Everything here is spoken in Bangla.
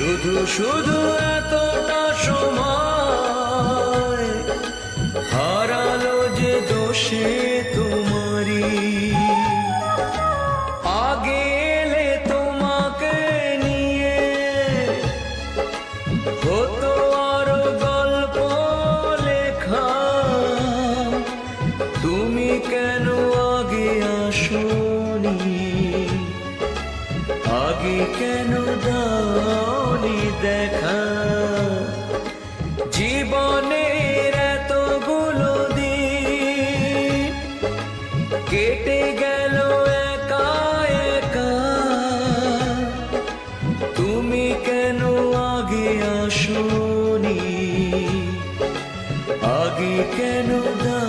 শুধু শুধু এতটা সময় হারালো যে দোষে তোমারি আগে এলে তোমাকে নিয়ে হতো আরও গল্প লেখা। তুমি কেন আগে আসনি? আগে কেন দাওনি দেখা। জীবনের এতগুলো দিন কেটে গেল একা একা। তুমি কেন আগে আসনি? আগে কেন দা